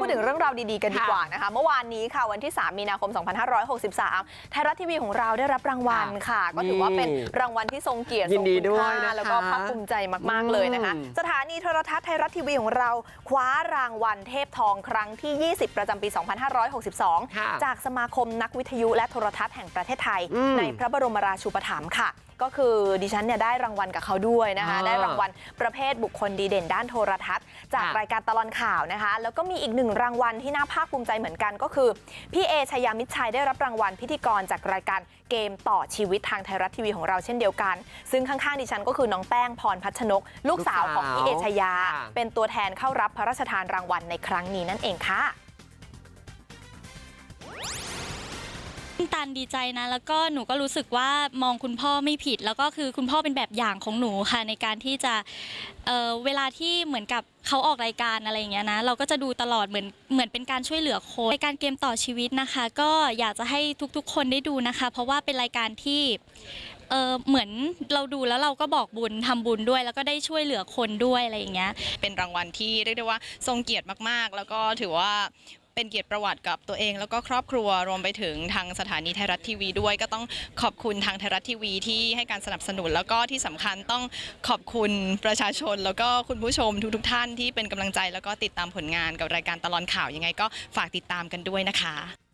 พูดถึงเรื่องราวดีๆกันดีกว่านะคะ เมื่อวานนี้ค่ะวันที่ 3 มีนาคม 2563 ไทยรัฐทีวีของเราได้รับรางวัลค่ะ ก็ถือว่าเป็นรางวัลที่ทรงเกียรติยิทรงนดีคุณด้วยค่านะคะ แล้วก็ภาคภูมิใจมากๆเลยนะคะอืมสถานีโทรทัศน์ไทยรัฐทีวีของเราคว้ารางวัลเทพทองครั้งที่ 20 ประจำปี ค่ะ2562 จากสมาคมนักวิทยุและโทรทัศน์แห่งประเทศไทย อืม ในพระบรมราชูปถัมภ์ค่ะ ก็คือดิฉันเนี่ยได้รางวัลกับเขาด้วยนะคะอ่าได้รางวัลประเภทบุคคลดีเด่นด้านโทรทัศน์ จากค่ะรายการตลอนข่าวนะคะ แล้วก็มีอีกหนึ่งรางวัลที่น่าภาคภูมิใจเหมือนกันก็คือ พี่เอชยามิตรชัยได้รับรางวัลพิธีกรจากรายการเกมต่อชีวิตทางไทยรัฐทีวีของเราเช่นเดียวกัน ซึ่งข้างๆดิฉันก็คือน้องแป้งพรพัชนก ลูกสาวของพี่เอชยาค่ะเป็นตัวแทนเข้ารับพระราชทานรางวัลในครั้งนี้นั่นเองค่ะ ตันดีใจนะ แล้วก็หนูก็รู้สึกว่ามองคุณพ่อไม่ผิด แล้วก็คือคุณพ่อเป็นแบบอย่างของหนูค่ะในการที่จะเอ่อเวลาที่เหมือนกับเขาออกรายการอะไรอย่างเงี้ยนะ เราก็จะดูตลอดเหมือนเหมือนเป็นการช่วยเหลือคนรายการเกมต่อชีวิตนะคะ ก็อยากจะให้ทุกๆ คนได้ดูนะคะ เพราะว่าเป็นรายการที่เออเหมือนเราดูแล้วเราก็บอกบุญทำบุญด้วย แล้วก็ได้ช่วยเหลือคนด้วยอะไรอย่างเงี้ย เป็นรางวัลที่เรียกได้ว่าทรงเกียรติมากๆ แล้วก็ถือว่า เป็นเกียรติประวัติกับตัวเอง แล้วก็ครอบครัวรวมไปถึงทางสถานีไทยรัฐทีวีด้วย ก็ต้องขอบคุณทางไทยรัฐทีวีที่ให้การสนับสนุน แล้วก็ที่สำคัญต้องขอบคุณประชาชน แล้วก็คุณผู้ชมทุกๆท่านที่เป็นกำลังใจ แล้วก็ติดตามผลงานกับรายการตลอดข่าวยังไง ก็ฝากติดตามกันด้วยนะคะ